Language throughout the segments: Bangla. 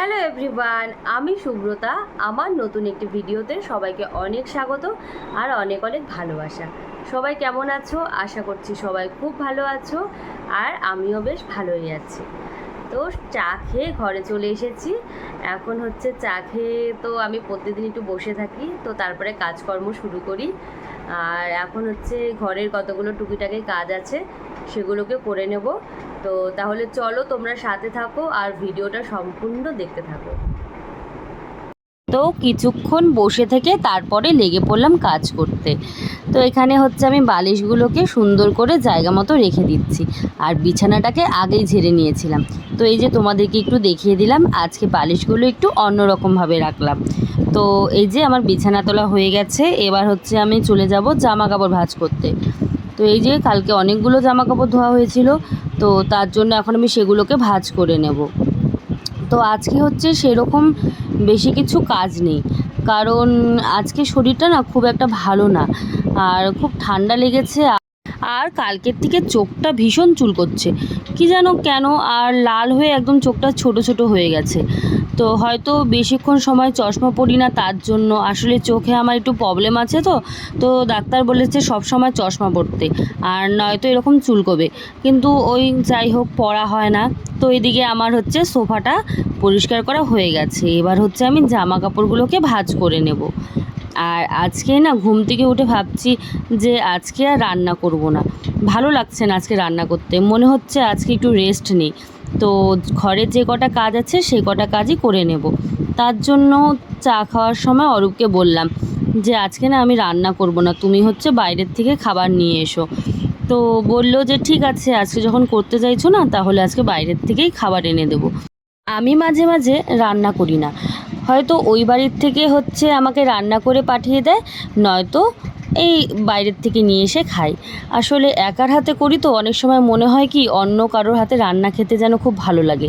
হ্যালো এভরিওয়ান, আমি সুব্রতা। আমার নতুন একটি ভিডিওতে সবাইকে অনেক স্বাগত আর অনেক অনেক ভালোবাসা। সবাই কেমন আছো? আশা করছি সবাই খুব ভালো আছো আর আমিও বেশ ভালোই আছি। তো চা খেয়ে ঘরে চলে এসেছি। এখন হচ্ছে চা খেয়ে তো আমি প্রতিদিন একটু বসে থাকি, তো তারপরে কাজকর্ম শুরু করি। আর এখন হচ্ছে ঘরের কতগুলো টুকিটাকি কাজ আছে, সেগুলোকে করে নেব। তো তাহলে চলো তোমরা সাথে থাকো আর ভিডিওটা সম্পূর্ণ দেখতে থাকো। তো কিছুক্ষণ বসে থেকে তারপরে লেগে পড়লাম কাজ করতে। তো এখানে হচ্ছে আমি বালিশগুলোকে সুন্দর করে জায়গা মতো রেখে দিচ্ছি আর বিছানাটাকে আগেই ঝেড়ে নিয়েছিলাম। তো এই যে তোমাদেরকে একটু দেখিয়ে দিলাম, আজকে বালিশগুলো একটু অন্যরকমভাবে রাখলাম। তো এই যে আমার বিছানা তোলা হয়ে গেছে, এবার হচ্ছে আমি চলে যাব জামা কাপড় ভাঁজ করতে। তো এই যে কালকে অনেকগুলো জামা কাপড় ধোয়া হয়েছিল, তো তার জন্য এখন আমি সেগুলোকে ভাজ করে নেব। তো আজকে হচ্ছে সেরকম বেশি কিছু কাজ নেই, কারণ আজকে শরীরটা না খুব একটা ভালো না, আর খুব ঠান্ডা লেগেছে আর কালকের থেকে চোখটা ভীষণ চুল করছে। কি যেন কেন? আর লাল হয়ে একদম চোখটা ছোট ছোট হয়ে গেছে। তো হয়তো বেশিক্ষণ সময় চশমা পরি না তার জন্য। আসলে চোখে আমার একটু প্রবলেম আছে তো। তো ডাক্তার বলেছে সব সময় চশমা পরতে। আর নয়তো এরকম চুলকোবে কিন্তু ওই যাই হোক, পড়া হয় না। তো এদিকে আমার হচ্ছে সোফাটা পরিষ্কার করা হয়ে গেছে। এবার হচ্ছে আমি জামা কাপড়গুলোকে ভাঁজ করে নেব। আর আজকে না ঘুম থেকে উঠে ভাবছি যে আজকে আর রান্না করব না। ভালো লাগছে না আজকে রান্না করতে। মনে হচ্ছে আজকে একটু রেস্ট নিই। তো ঘরের যে কটা কাজ আছে সেই কটা কাজই করে নেব। তার জন্য চা খাওয়ার সময় অরূপকে বললাম যে আজকে না আমি রান্না করব না, তুমি হচ্ছে বাইরের থেকে খাবার নিয়ে এসো। তো বলল যে ঠিক আছে, আজকে যখন করতে চাইছো না তাহলে আজকে বাইরের থেকেই খাবার এনে দেবো। আমি মাঝে মাঝে রান্না করি না। হয়তো ওই বাড়ির থেকে হচ্ছে আমাকে রান্না করে পাঠিয়ে দেয়, নয়তো এই বাইরের থেকে নিয়ে এসে খাই আসলে একার হাতে করি তো অনেক সময় মনে হয় কি অন্য কারোর হাতে রান্না খেতে যেন খুব ভালো লাগে।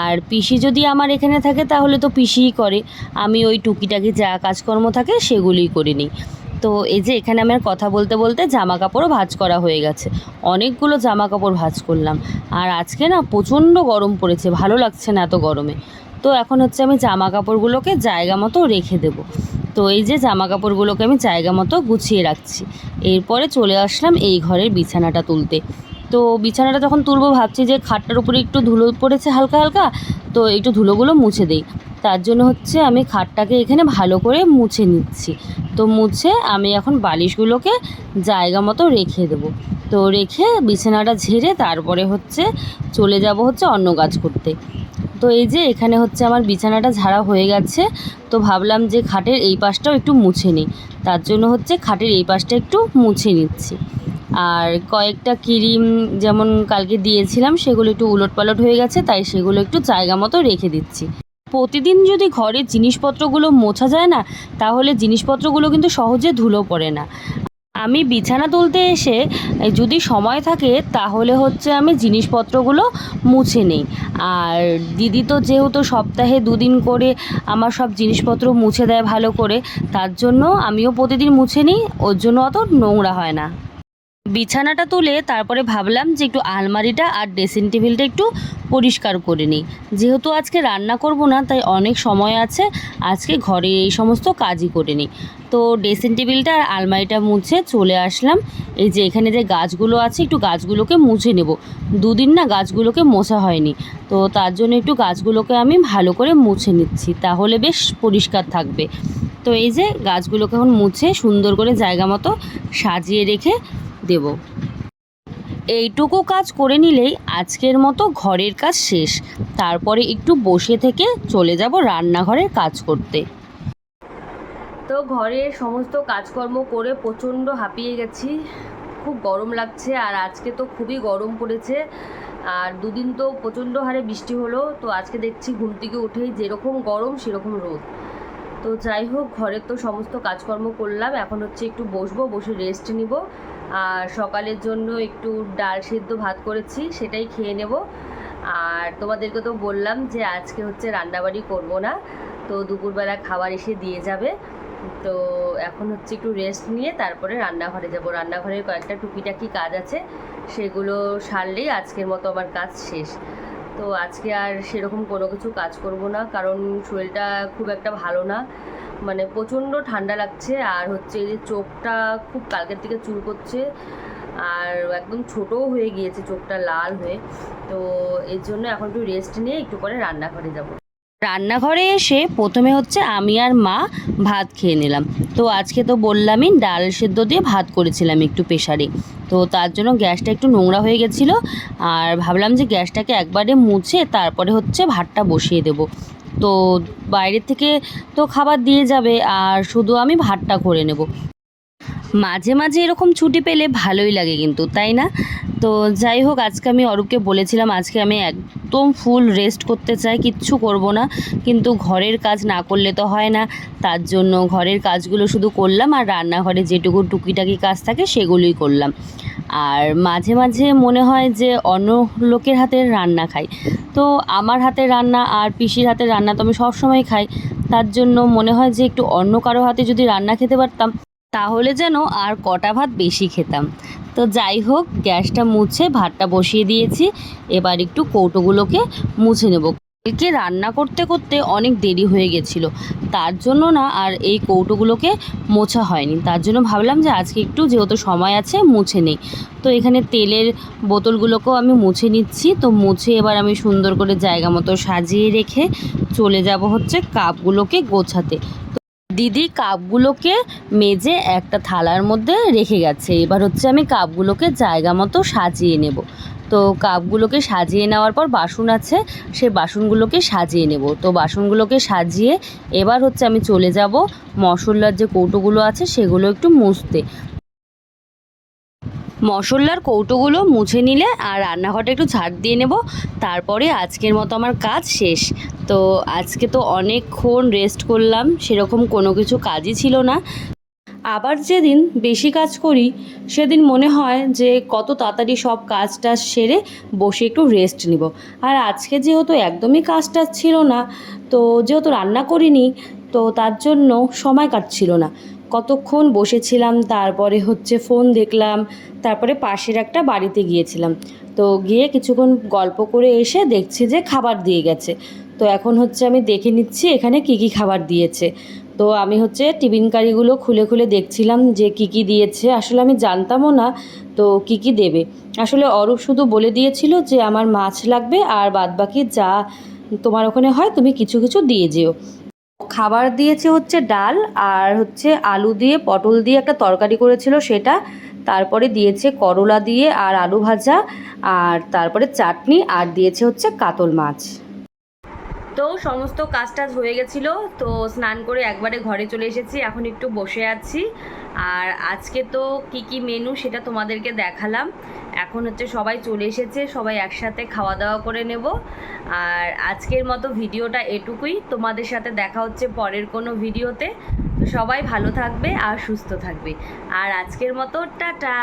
আর পিসি যদি আমার এখানে থাকে তাহলে তো পিসিই করে। আমি ওই টুকিটাকি যা কাজকর্ম থাকে সেগুলিই করে নিই। তো এই যে এখানে আমার কথা বলতে বলতে জামা কাপড়ও ভাঁজ করা হয়ে গেছে। অনেকগুলো জামা কাপড় ভাঁজ করলাম। আর আজকে না প্রচণ্ড গরম পড়েছে, ভালো লাগছে না এত গরমে। তো এখন হচ্ছে আমি জামা কাপড়গুলোকে জায়গা মতো রেখে দেবো। তো এই যে জামা কাপড়গুলোকে আমি জায়গা মতো গুছিয়ে রাখছি। এরপরে চলে আসলাম এই ঘরের বিছানাটা তুলতে। তো বিছানাটা যখন তুলবো ভাবছি যে খাটটার উপরে একটু ধুলো পড়েছে হালকা হালকা, তো একটু ধুলোগুলো মুছে দেই। তার জন্য হচ্ছে আমি খাটটাকে এখানে ভালো করে মুছে নিচ্ছি। তো মুছে আমি এখন বালিশগুলোকে জায়গা মতো রেখে দেবো। তো রেখে বিছানাটা ঝেড়ে তারপরে হচ্ছে চলে যাব হচ্ছে অন্য কাজ করতে। তো এই যে এখানে হচ্ছে আমার বিছানাটা ঝাড়া হয়ে গেছে, তো ভাবলাম যে খাটের এই পাশটাও একটু মুছে নিই। তার জন্য হচ্ছে খাটের এই পাশটা একটু মুছে নিচ্ছি। আর কয়েকটা ক্রিম যেমন কালকে দিয়েছিলাম, সেগুলো একটু উলট পালট হয়ে গেছে, তাই সেগুলো একটু জায়গা মতো রেখে দিচ্ছি। প্রতিদিন যদি ঘরের জিনিসপত্রগুলো মোছা যায় না, তাহলে জিনিসপত্রগুলো কিন্তু সহজে ধুলো পড়ে না। আমি বিছানা তুলতে এসে, যদি সময় থাকে, তাহলে হচ্ছে আমি জিনিসপত্রগুলো মুছে নিই। আর দিদি তো যেহেতু সপ্তাহে দুদিন করে আমার সব জিনিসপত্র মুছে দেয় ভালো করে, তার জন্য আমিও প্রতিদিন মুছে নিই, ওর জন্য অত নোংরা হয় না। বিছানাটা তুলে তারপরে ভাবলাম যে একটু আলমারিটা আর ড্রেসিং টেবিলটা একটু পরিষ্কার করে নিই। যেহেতু আজকে রান্না করব না, তাই অনেক সময় আছে, আজকে ঘরে এই সমস্ত কাজই করে নিই। তো ড্রেসিং টেবিলটা আর আলমারিটা মুছে চলে আসলাম। এই যে এখানে যে গাছগুলো আছে, একটু গাছগুলোকে মুছে নেব। দুদিন না গাছগুলোকে মোছা হয়নি। তো তার জন্য একটু গাছগুলোকে আমি ভালো করে মুছে নিচ্ছি, তাহলে বেশ পরিষ্কার থাকবে। তো এই যে গাছগুলোকে এখন মুছে সুন্দর করে জায়গা মতো সাজিয়ে রেখে দেব। এইটুকু কাজ করে নিলেই আজকের মতো ঘরের কাজ শেষ। তারপরে একটু বসে থেকে চলে যাব রান্নাঘরের কাজ করতে। তো ঘরের সমস্ত কাজকর্ম করে প্রচণ্ড হাঁপিয়ে গেছি। খুব গরম লাগছে আর আজকে তো খুবই গরম পড়েছে। আর দুদিন তো প্রচণ্ড হারে বৃষ্টি হলো, তো আজকে দেখছি ঘুম থেকে উঠেই যেরকম গরম সেরকম রোদ। তো যাই হোক, ঘরের তো সমস্ত কাজকর্ম করলাম। এখন হচ্ছে একটু বসবো, বসে রেস্ট নিব। আর সকালের জন্য একটু ডাল সেদ্ধ ভাত করেছি, সেটাই খেয়ে নেব। আর তোমাদেরকে তো বললাম যে আজকে হচ্ছে রান্নাবাড়ি করব না, তো দুপুরবেলা খাবার এসে দিয়ে যাবে। তো এখন হচ্ছে একটু রেস্ট নিয়ে তারপরে রান্নাঘরে যাব। রান্নাঘরের কয়েকটা টুকিটাকি কাজ আছে, সেগুলো সারলেই আজকের মতো আমার কাজ শেষ। তো আজকে আর সেরকম কোনো কিছু কাজ করব না, কারণ শরীরটা খুব একটা ভালো না। মানে প্রচণ্ড ঠান্ডা লাগছে আর হচ্ছে এই যে চোখটা খুব কালকের থেকে চুল করছে আর একদম ছোটও হয়ে গিয়েছে চোখটা লাল হয়ে। তো এর জন্য এখন একটু রেস্ট নিয়ে একটু পরে রান্নাঘরে যাব। রান্নাঘরে এসে প্রথমে হচ্ছে আমি আর মা ভাত খেয়ে নিলাম। তো আজকে তো বললামই ডাল সেদ্ধ দিয়ে ভাত করেছিলাম একটু প্রেশারে তো তার জন্য গ্যাসটা একটু নোংরা হয়ে গেছিল। আর ভাবলাম যে গ্যাসটাকে একবারে মুছে তারপরে হচ্ছে ভাতটা বসিয়ে দেব। তো বাইরের থেকে তো খাবার দিয়ে যাবে, আর শুধু আমি ভাতটা করে নেব। মাঝে মাঝে এরকম ছুটি পেলে ভালোই লাগে কিন্তু, তাই না? তো যাই হোক, আজকে আমি অরূপকে বলেছিলাম, আজকে আমি একদম ফুল রেস্ট করতে চাই, কিচ্ছু করব না। কিন্তু ঘরের কাজ না করলে তো হয় না। তার জন্য ঘরের কাজগুলো শুধু করলাম আর রান্নাঘরে যেটুকু টুকিটাকি কাজ থাকে সেগুলোই করলাম। আর মাঝে মাঝে মনে হয় যে অন্য লোকের হাতের রান্না খাই। তো আমার হাতের রান্না আর পিসির হাতের রান্না তো আমি সবসময় খাই। তার জন্য মনে হয় যে একটু অন্য কারও হাতে যদি রান্না খেতে পারতাম, তাহলে যেন আর কটা ভাত বেশি খেতাম। তো যাই হোক, গ্যাসটা মুছে ভাতটা বসিয়ে দিয়েছি। এবার একটু কৌটোগুলোকে মুছে নেব। কালকে রান্না করতে করতে অনেক দেরি হয়ে গেছিল। তার জন্য না আর এই কৌটোগুলোকে মোছা হয়নি। তার জন্য ভাবলাম যে আজকে একটু যেহেতু সময় আছে, মুছে নেই। তো এখানে তেলের বোতলগুলোকেও আমি মুছে নিচ্ছি। তো মুছে এবার আমি সুন্দর করে জায়গা মতো সাজিয়ে রেখে চলে যাব হচ্ছে কাপগুলোকে গোছাতে। দিদি কাপগুলোকে মেজে একটা থালার মধ্যে রেখে গেছে। এবার হচ্ছে আমি কাপগুলোকে জায়গা মতো সাজিয়ে নেব। তো কাপগুলোকে সাজিয়ে নেওয়ার পর বাসন আছে, সে বাসনগুলোকে সাজিয়ে নেব। তো বাসনগুলোকে সাজিয়ে এবার হচ্ছে আমি চলে যাব মশলার যে কৌটোগুলো আছে, সেগুলো একটু মুছতে। মশলার কৌটোগুলো মুছে নিলে আর রান্নাঘরটা একটু ঝাড় দিয়ে নেব। তারপরে আজকের মতো আমার কাজ শেষ। তো আজকে তো অনেকক্ষণ রেস্ট করলাম, সেরকম কোনো কিছু কাজই ছিল না। আবার যেদিন বেশি কাজ করি, সেদিন মনে হয় যে কত তাড়াতাড়ি সব কাজ টাজ সেরে বসে একটু রেস্ট নিব। আর আজকে যেহেতু একদমই কাজ টাজ ছিল না, তো যেহেতু রান্না করিনি, তো তার জন্য সময় কাটছিল না। কতক্ষণ বসেছিলাম, তারপরে হচ্ছে ফোন দেখলাম, তারপরে পাশের একটা বাড়িতে গিয়েছিলাম। তো গিয়ে কিছুক্ষণ গল্প করে এসে দেখছি যে খাবার দিয়ে গেছে। তো এখন হচ্ছে আমি দেখে নিচ্ছি এখানে কি কি খাবার দিয়েছে। তো আমি হচ্ছে টিফিন কারিগুলো খুলে খুলে দেখছিলাম যে কি কি দিয়েছে, আসলে আমি জানতামও না তো কি কি দেবে। আসলে অরূপ শুধু বলে দিয়েছিল যে আমার মাছ লাগবে আর বাদবাকি যা তোমার ওখানে হয় তুমি কিছু কিছু দিয়ে যেও। খাবার দিয়েছে হচ্ছে ডাল আর হচ্ছে আলু দিয়ে, পটল দিয়ে একটা তরকারি করেছিল সেটা। তারপরে দিয়েছে করলা দিয়ে আর আলু ভাজা আর তারপরে চাটনি আর দিয়েছে হচ্ছে কাতল মাছ। তো সমস্ত কাজ টাজ হয়ে গেছিল, তো স্নান করে একবারে ঘরে চলে এসেছি, এখন একটু বসে আছি। আর আজকে তো কি কি মেনু সেটা তোমাদেরকে দেখালাম। এখন হচ্ছে সবাই চলে এসেছে, সবাই একসাথে খাওয়া দাওয়া করে নেব। আর আজকের মতো ভিডিওটা এটুকুই। তোমাদের সাথে দেখা হচ্ছে পরের কোনো ভিডিওতে। তো সবাই ভালো থাকবে আর সুস্থ থাকবে। আর আজকের মতো টাটা!